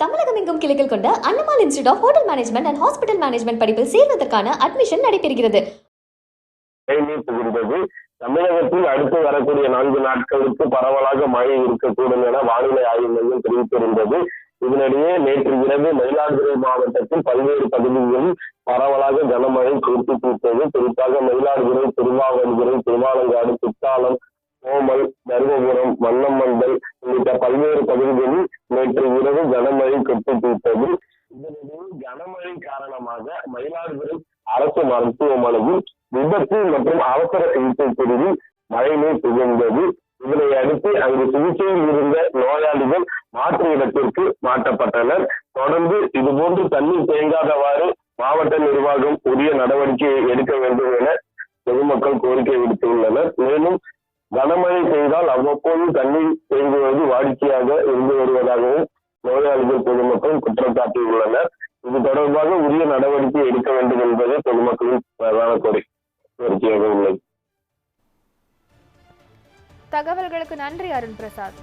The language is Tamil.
தமிழகம் எங்கும் கிளைகள் கொண்ட Annamal institute of hotel management and hospital management படிப்பில் சேர்வதற்கான அட்மிஷன் நடைபெறுகிறது. தமிழகத்தில் அடுத்து வரக்கூடிய நான்கு நாட்களுக்கு பரவலாக மழை இருக்கக்கூடும் என வானிலை ஆய்வு மையம் தெரிவித்திருந்தது. இதனிடையே நேற்று இரவு மயிலாடுதுறை மாவட்டத்தில் பல்வேறு பகுதிகளில் பரவலாக கனமழை குறித்து தீர்த்தது குறிப்பாக மயிலாடுதுறை திருவாவடுதுறை திருவாலங்காடு குத்தாலம் கோமல் தருமபுரம் வண்ணமண்டல் பல்வேறு பகுதிகளில் நேற்று இரவு கனமழை கொட்டி தீர்த்தது இதனிடையே கனமழை காரணமாக மயிலாடுதுறை அரசு மருத்துவமனையில் விபத்து மற்றும் அவசர சிகிச்சை பிரிவில் மழைநீர் புகுந்தது. இதனை அடுத்து அங்கு சிகிச்சையில் இருந்த நோயாளிகள் மாற்று இடத்திற்கு மாற்றப்பட்டனர். தொடர்ந்து இதுபோன்று தண்ணீர் தேங்காதவாறு மாவட்ட நிர்வாகம் உரிய நடவடிக்கை எடுக்க வேண்டும் என பொதுமக்கள் கோரிக்கை விடுத்துள்ளனர். மேலும் கனமழை செய்தால் அவ்வப்போது தண்ணீர் தேங்குவது வாடிக்கையாக இருந்து வருவதாகவும் நோயாளிகள் பொதுமக்கள் குற்றம் சாட்டியுள்ளனர். இது தொடர்பாக உரிய நடவடிக்கை எடுக்க வேண்டும் என்பதே பொதுமக்களின் பிரதான கோரி கோரிக்கையாக உள்ளது. தகவல்களுக்கு நன்றி அருண் பிரசாத்